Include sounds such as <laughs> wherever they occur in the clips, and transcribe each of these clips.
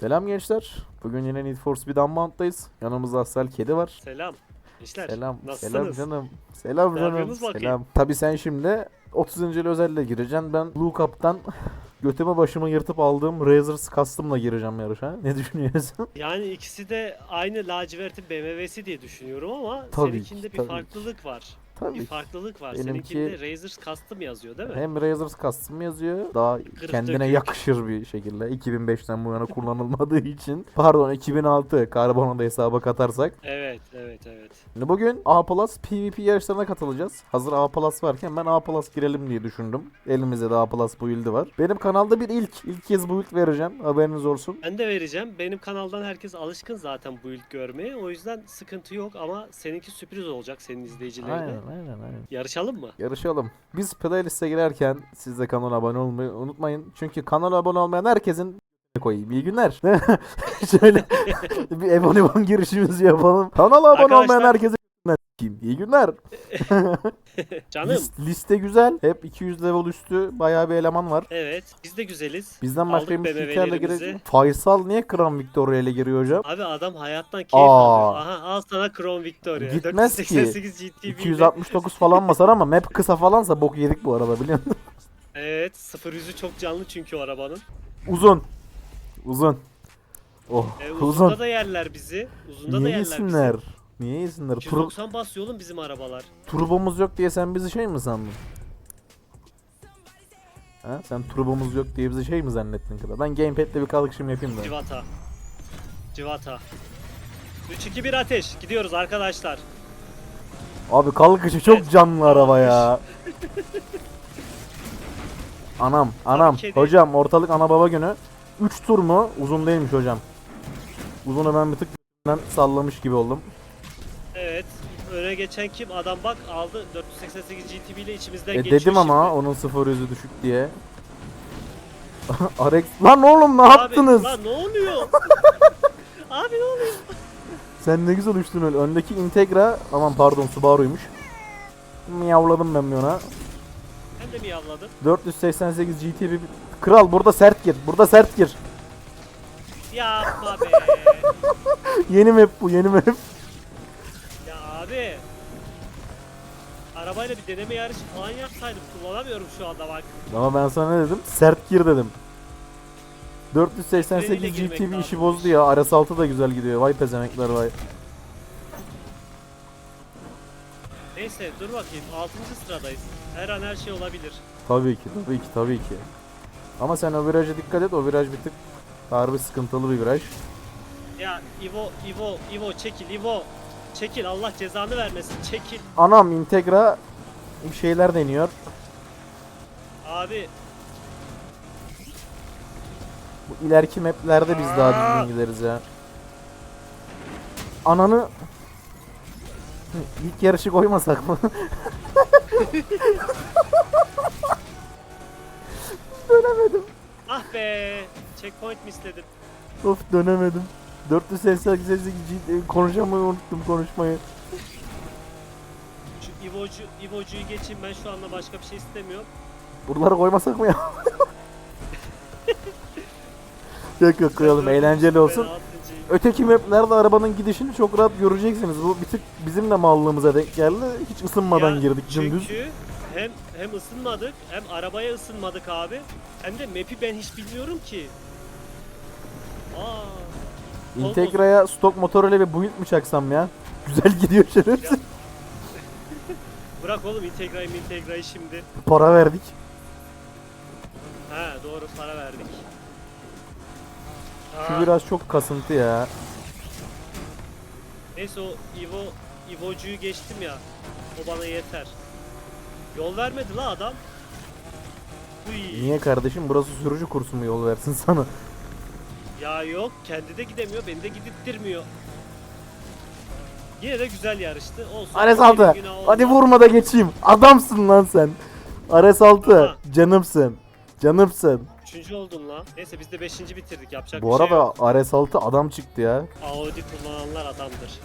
Selam gençler. Bugün yine Need for Speed Unbound'dayız. Yanımızda Asel Kedi var. Selam. Gençler. Selam. Nasılsınız? Selam canım. Selam Ne canım. Selam. Tabii sen şimdi 30. özelle gireceksin. Ben Blue Cup'tan <laughs> götüme başımı yırtıp aldığım Razor's Custom'la gireceğim yarışa. <laughs> Ne düşünüyorsun? Yani ikisi de aynı lacivertin BMW'si diye düşünüyorum ama Tabii seninkinde ki, bir tabii farklılık var. Tabii Bir farklılık var. Benimki- Seninkinde Razor's Custom yazıyor değil mi? Hem Razor's Custom yazıyor. Daha kendine dökük. yakışır bir şekilde. 2005'ten bu yana kullanılmadığı için. Pardon 2006 karbonu da hesaba katarsak. Evet, evet, evet. Şimdi bugün A Plus PvP yarışlarına katılacağız. Hazır A Plus varken ben A Plus girelim diye düşündüm. Elimizde de A Plus build'i var. Benim kanalda bir ilk. ilk kez build vereceğim. Haberiniz olsun. Ben de vereceğim. Benim kanaldan herkes alışkın zaten bu ilk görmeye. O yüzden sıkıntı yok ama seninki sürpriz olacak senin izleyicilerine. Aynen. Yarışalım mı? Yarışalım. Biz playlist'e girerken siz de kanala abone olmayı unutmayın. Çünkü kanala abone olmayan herkesin <laughs> koyayım. İyi günler. <laughs> Şöyle <laughs> bir abone girişimizi yapalım. Kanala abone Arkadaşlar- olmayan herkese İyi günler. <laughs> Canım. List- liste güzel. Hep 200 level üstü bayağı bir eleman var. Evet. Biz de güzeliz. Bizden başka bir BMW'lerimizi. girecek. Faysal niye Kran Victoria ile giriyor hocam? Abi adam hayattan keyif Aa. alıyor. Aha al sana Chrome Victoria. Gitmez ki. 488 GTB 'de. 269 falan basar ama map kısa falansa bok yedik bu arada biliyor musun? Evet 0 yüzü çok canlı çünkü o arabanın. Uzun. Uzun. Oh E, uzun. uzunda da yerler bizi. Uzunda da Niye yerler yesinler? Niye yesinler? Tur 290 basıyor oğlum bizim arabalar. turbomuz yok diye sen bizi şey mi sandın? Ha? Sen turbomuz yok diye bizi şey mi zannettin kadar? Ben gamepad'le bir kalkışım yapayım da. Civata. Civata. 3 2 1 ateş. Gidiyoruz arkadaşlar. Abi kalkışı çok canlı araba ya. Anam, anam. kedi- Hocam ortalık ana baba günü. 3 tur mu? Uzun değilmiş hocam. Uzunu ben bir tık sallamış gibi oldum. Öne geçen kim? Adam bak aldı 488 GTB ile içimizden E geçiyor dedim ama şimdi. onun sıfır yüzü düşük diye. <laughs> Arex lan oğlum ne Abi, yaptınız? Lan ne oluyor? <laughs> Abi ne oluyor? Sen ne güzel uçtun öyle. Öndeki Integra aman pardon Subaru'ymuş. Miyavladım ben bir ona. Sen de mi yavladın? 488 GT bir kral burada sert gir. Burada sert gir. Yapma be. <laughs> Yeni map bu yeni map. Arabayla bir deneme yarışı falan yapsaydım kullanamıyorum şu anda bak. Ama ben sana ne dedim? Sert gir dedim. 488 Freniyle GT girmek bir işi bozdu ya. RS6 da güzel gidiyor. Vay pezemekler vay. Neyse dur bakayım 6. sıradayız. Her an her şey olabilir. Tabii ki tabii ki tabii ki. Ama sen o viraja dikkat et. O viraj bir tık harbi sıkıntılı bir viraj. Ya Ivo, Ivo, Ivo çekil Ivo. Çekil Allah cezanı vermesin çekil. Anam Integra bir şeyler deniyor. Abi Bu ileriki maplerde biz daha düzgün gideriz ya. Ananı Hı, ilk yarışı koymasak mı? <laughs> dönemedim. ah be. Checkpoint misledim. Of dönemedim. 488 GT konuşamayı unuttum konuşmayı. Şu Ivo'cu, Ivo'cuyu geçeyim ben şu anda başka bir şey istemiyorum. Buraları koymasak mı ya? yok yok koyalım eğlenceli olsun. Altıncıyım. Öteki maplerde arabanın gidişini çok rahat göreceksiniz. Bu bir tık bizim de mallığımıza denk geldi. Hiç ısınmadan Ya, girdik dümdüz. Çünkü hem hem ısınmadık hem arabaya ısınmadık abi. Hem de map'i ben hiç bilmiyorum ki. Aa. Integra'ya stok motoruyla bir build mi çaksam ya? <laughs> Güzel gidiyor şerefsiz. Bırak oğlum Integra'yı Integra'yı şimdi. Para verdik. Ha doğru para verdik. Şu Aa, biraz çok kasıntı ya. Neyse o Ivo Ivo'cuyu geçtim ya. O bana yeter. Yol vermedi la adam. Uy. Niye kardeşim burası sürücü kursu mu yol versin sana? Ya yok kendi de gidemiyor beni de gidittirmiyor. Yine de güzel yarıştı. Olsun. RS6 Günah olmaz. hadi vurma da geçeyim. Adamsın lan sen. RS6 Aha. canımsın. Canımsın. Üçüncü oldum lan. Neyse biz de beşinci bitirdik yapacak Bu bir şey arada yok. RS6 adam çıktı ya. Audi kullananlar adamdır.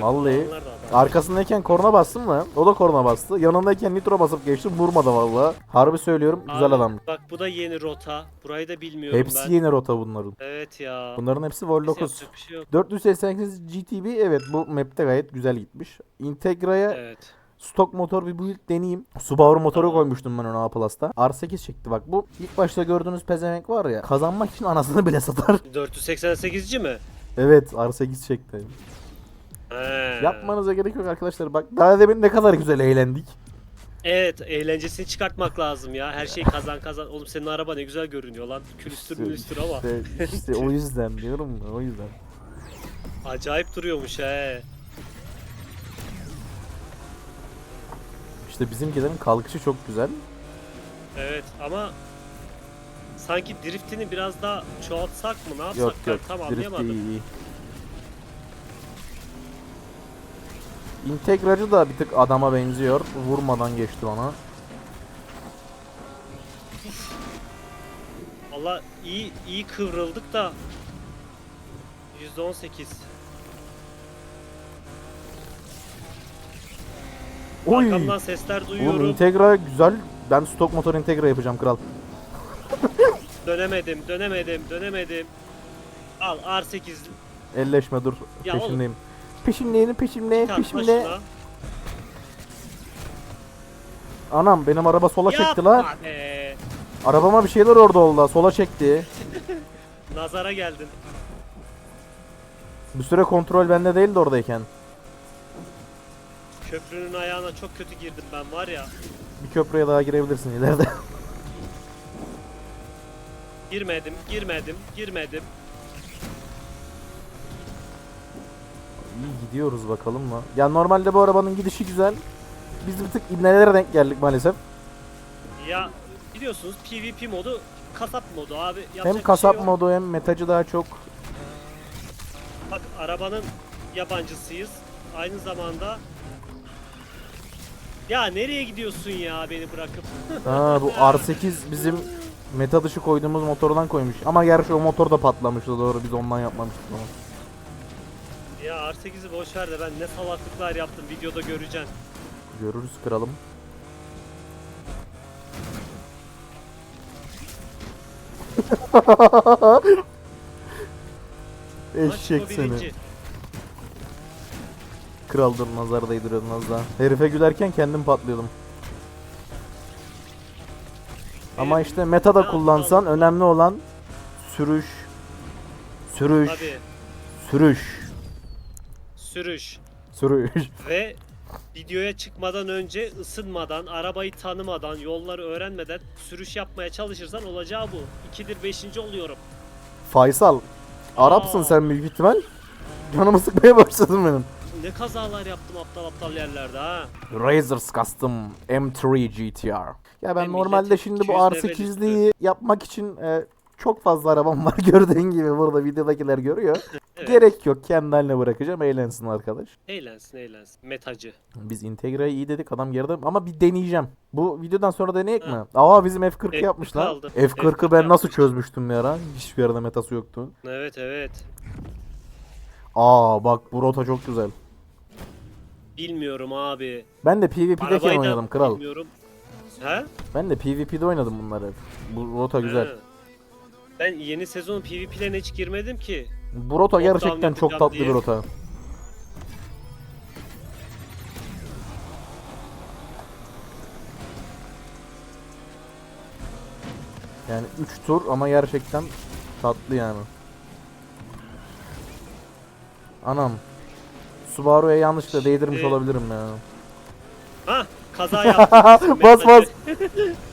Vallahi. da. Arkasındayken korna bastım mı? O da korna bastı. Yanındayken nitro basıp geçtim. Vurmadı valla. Harbi söylüyorum. Güzel Abi, adam. Bak bu da yeni rota. Burayı da bilmiyorum Hepsi ben. yeni rota bunların. Evet ya. Bunların hepsi Vol Neyse, 9. yapacak bir şey yok. 488 GTB evet bu map'te gayet güzel gitmiş. Integra'ya Evet. stok motor bir build deneyeyim. Subaru motoru Tamam. koymuştum ben ona A Plus'ta. R8 çekti bak bu ilk başta gördüğünüz pezevenk var ya kazanmak için anasını bile satar. 488'ci mi? evet R8 çekti. He. Yapmanıza gerek yok arkadaşlar bak daha demin ne kadar güzel eğlendik. Evet eğlencesini çıkartmak lazım ya. Her şey kazan kazan. Oğlum senin araba ne güzel görünüyor lan. Külüstür mülüstür ama. İşte, işte o yüzden diyorum ya o yüzden. Acayip duruyormuş he. İşte bizimkilerin kalkışı çok güzel. Evet ama sanki driftini biraz daha çoğaltsak mı ne yapsak Yok ben yok tam drift anlayamadım. iyi iyi. Integracı da bir tık adama benziyor. Vurmadan geçti ona. Valla iyi iyi kıvrıldık da %18. Oy! Arkamdan sesler Oğlum duyuyorum. Integra güzel. Ben stok motor Integra yapacağım kral. <laughs> dönemedim, dönemedim, dönemedim. Al R8 Elleşme dur. Ya oğlum. peşindeyim. Peşindeyim takla peşimde. şuna. Anam benim araba sola çekti Yapma la. be. Arabama bir şeyler orada oldu. Sola çekti. <laughs> Nazara geldin. Bir süre kontrol bende değildi oradayken. Köprünün ayağına çok kötü girdim ben var ya. Bir köprüye daha girebilirsin ileride. Girmedim, girmedim, girmedim. İyi gidiyoruz bakalım mı? Ya normalde bu arabanın gidişi güzel. Biz bir tık ibnelere denk geldik maalesef. Ya biliyorsunuz PvP modu kasap modu abi. Yapacak Hem bir kasap şey yok. modu hem metacı daha çok. Bak arabanın yabancısıyız. Aynı zamanda ya nereye gidiyorsun ya beni bırakıp? Ha bu R8 bizim meta dışı koyduğumuz motordan koymuş. Ama gerçi o motor da patlamıştı doğru biz ondan yapmamıştık onu. Ya R8'i boş ver de ben ne salaklıklar yaptım videoda göreceksin. Görürüz kralım. Eşek bu seni. birinci. Kral dur nazar değdiriyordun az daha. Herife gülerken kendim patlıyordum. Ama Herif- işte metada Ne kullansan önemli olan sürüş. Sürüş. Tabii Sürüş. Sürüş Sürüş. <laughs> ve videoya çıkmadan önce ısınmadan, arabayı tanımadan, yolları öğrenmeden sürüş yapmaya çalışırsan olacağı bu. 2'dir 5. oluyorum. Faysal. Arapsın Aa. sen büyük ihtimal. Canımı sıkmaya <laughs> başladın benim. Ne kazalar yaptım aptal aptal yerlerde ha. Razors Custom M3 GTR. Ya ben Ve normalde şimdi bu 200 level R8'liği yapmak için e, çok fazla arabam var <laughs> gördüğün gibi burada videodakiler görüyor. Evet. Gerek yok kendi haline bırakacağım eğlensin arkadaş. Eğlensin eğlensin. Metacı. Biz Integra'yı iyi dedik adam geride ama bir deneyeceğim. Bu videodan sonra deneyek mi? Aa bizim F40 F40 yapmışlar. aldı. F40'ı ben nasıl yapmış. çözmüştüm bir ara. Hiçbir yerde metası yoktu. Evet evet. Aa bak bu rota çok güzel. Bilmiyorum abi. Ben de PvP'deyken Arabayı da oynadım kral. Bilmiyorum. He? Ben de PvP'de oynadım bunları. Bu rota güzel. He. Ben yeni sezon PvP'lerine hiç girmedim ki. Bu rota gerçekten çok tatlı bir diye. rota. Yani 3 tur ama gerçekten tatlı yani. Anam. Subaru'ya yanlışlıkla değdirmiş olabilirim ya. Ha kaza <laughs> yaptım. Bas, bas. <laughs>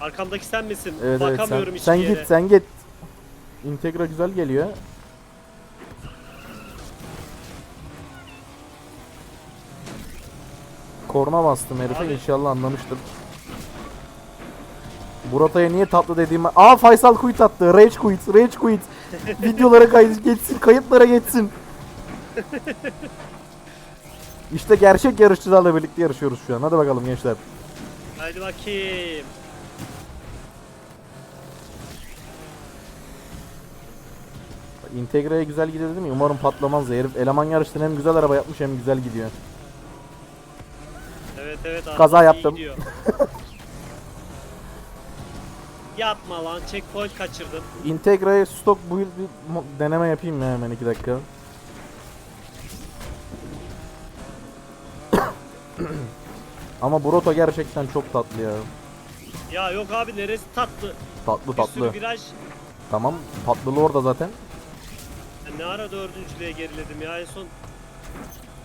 Arkamdaki sen misin? Evet evet Bakamıyorum sen, sen hiçbir yere. git sen git. Integra güzel geliyor. Korna bastım herife Abi. inşallah anlamıştır. Bu rotaya niye tatlı dediğimi... Aa Faysal quit attı. Rage quit. Rage quit. <laughs> Videolara kay geçsin. Kayıtlara geçsin. İşte gerçek yarışçılarla birlikte yarışıyoruz şu an. Hadi bakalım gençler. Hadi bakayım. Integra'ya güzel gidiyor dedim ya umarım patlamaz ya. Herif eleman yarıştan hem güzel araba yapmış hem güzel gidiyor. Evet evet. Kaza iyi yaptım. gidiyor. <laughs> Yapma lan checkpoint kaçırdım. Integra'ya stok build bir mo- deneme yapayım ya hemen 2 dakika. <coughs> Ama Broto gerçekten çok tatlı ya. Ya yok abi neresi tatlı. Tatlı Bir tatlı. sürü viraj. Tamam tatlılığı orada zaten. Ne ara dördüncülüğe geriledim ya en son.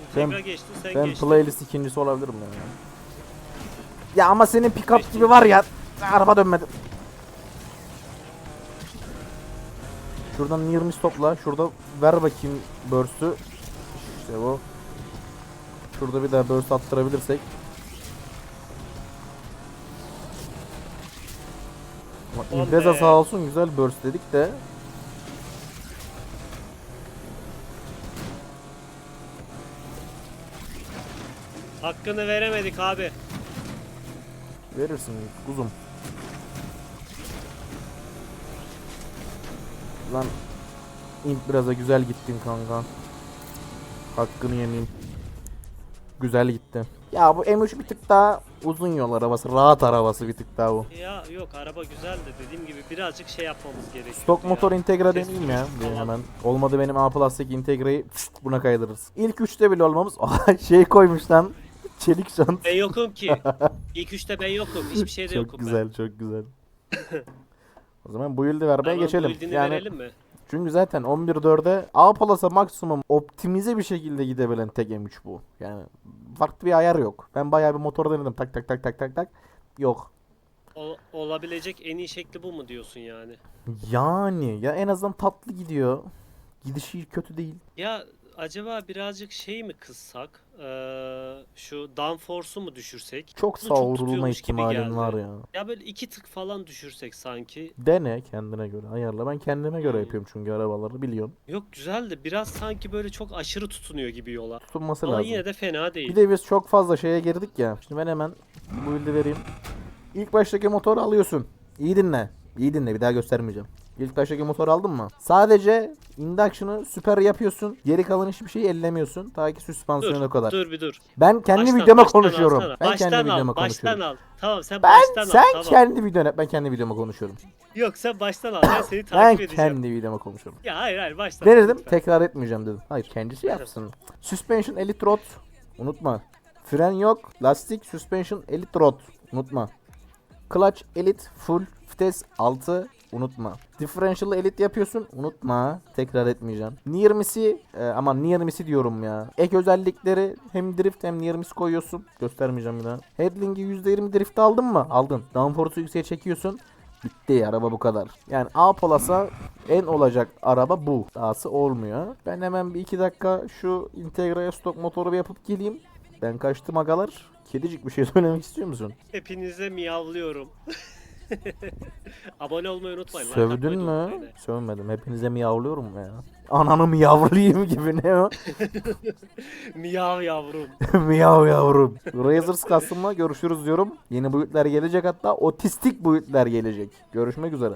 Integra geçti sen Ben geçtin. playlist ikincisi olabilirim ya. Ya ama senin pick-up gibi var ya. Araba dönmedi. Şuradan 20 topla. Şurada ver bakayım burst'ü. İşte bu. Şurada bir daha burst attırabilirsek. Bak be. sağ olsun güzel burst dedik de. Hakkını veremedik abi. Verirsin kuzum. Lan int biraz da güzel gittin kanka. Hakkını yemeyeyim. Güzel gitti. Ya bu M3 bir tık daha uzun yol arabası. Rahat arabası bir tık daha bu. Ya yok araba güzel de dediğim gibi birazcık şey yapmamız gerekiyor. Stok ya. motor Integra Ses deneyeyim ya. falan. hemen. Olmadı benim A Plus'taki Integra'yı buna kaydırırız. İlk üçte bile olmamız <laughs> şey koymuş lan. Çelik şant. Ben yokum ki. <laughs> İlk üçte ben yokum. Hiçbir şeyde çok yokum güzel, çok güzel. <laughs> o zaman bu yılda vermeye ben. geçelim. Yani verelim mi? Çünkü zaten 11.4'e A maksimum optimize bir şekilde gidebilen tek M3 bu. Yani farklı bir ayar yok. Ben bayağı bir motor denedim. Tak tak tak tak tak tak. Yok. O- olabilecek en iyi şekli bu mu diyorsun yani? Yani ya en azından tatlı gidiyor. Gidişi kötü değil. Ya acaba birazcık şey mi kıssak? Ee, şu downforce'u mu düşürsek? Çok Bunu savrulma tutuyormuş gibi ihtimalin geldi. var ya. Ya böyle iki tık falan düşürsek sanki. Dene kendine göre ayarla. Ben kendime göre Hmm. yapıyorum çünkü arabaları biliyorum. Yok güzel de biraz sanki böyle çok aşırı tutunuyor gibi yola. Tutulması Ama lazım. yine de fena değil. Bir de biz çok fazla şeye girdik ya. Şimdi ben hemen bu build'i vereyim. İlk baştaki motoru alıyorsun. İyi dinle. İyi dinle bir daha göstermeyeceğim. İlk baştaki motoru aldın mı? Sadece induction'ı süper yapıyorsun. Geri kalan hiçbir şeyi ellemiyorsun. Ta ki süspansiyona kadar. dur bir dur. Ben kendi Baştan- videoma baştan konuşuyorum. alsana. Ben baştan kendi al, videoma baştan konuşuyorum. al. Tamam sen Ben baştan sen al. Tamam. kendi videona ben kendi videoma konuşuyorum. Yok sen baştan al. Ben seni Ben takip edeceğim. kendi videoma konuşuyorum. Ya hayır hayır baştan. al Denedim lütfen. tekrar etmeyeceğim dedim. Hayır kendisi yapsın. Suspension Elite Rod. Unutma. Fren yok. Lastik Suspension Elite Rod. Unutma. Clutch Elite Full Vites 6. Unutma. Differential Elite yapıyorsun. Unutma. Tekrar etmeyeceğim. Near e, aman near diyorum ya. Ek özellikleri hem drift hem near koyuyorsun. Göstermeyeceğim bir daha. Headling'i %20 drift aldın mı? Aldın. Downforce'u yükseğe çekiyorsun. Bitti araba bu kadar. Yani A Plus'a en olacak araba bu. Dahası olmuyor. Ben hemen bir iki dakika şu Integra'ya stok motoru yapıp geleyim. Ben kaçtım agalar. Kedicik bir şey söylemek istiyor musun? Hepinize miyavlıyorum. <laughs> <laughs> Abone olmayı unutmayın. Sövdün mü? unutmayın. Sövmedim. Hepinize miyavlıyorum ya. Ananı miyavlayayım <laughs> gibi ne o? <laughs> Miyav yavrum. Miyav yavrum. Razors Custom'la görüşürüz diyorum. Yeni boyutlar gelecek hatta otistik boyutlar gelecek. Görüşmek üzere.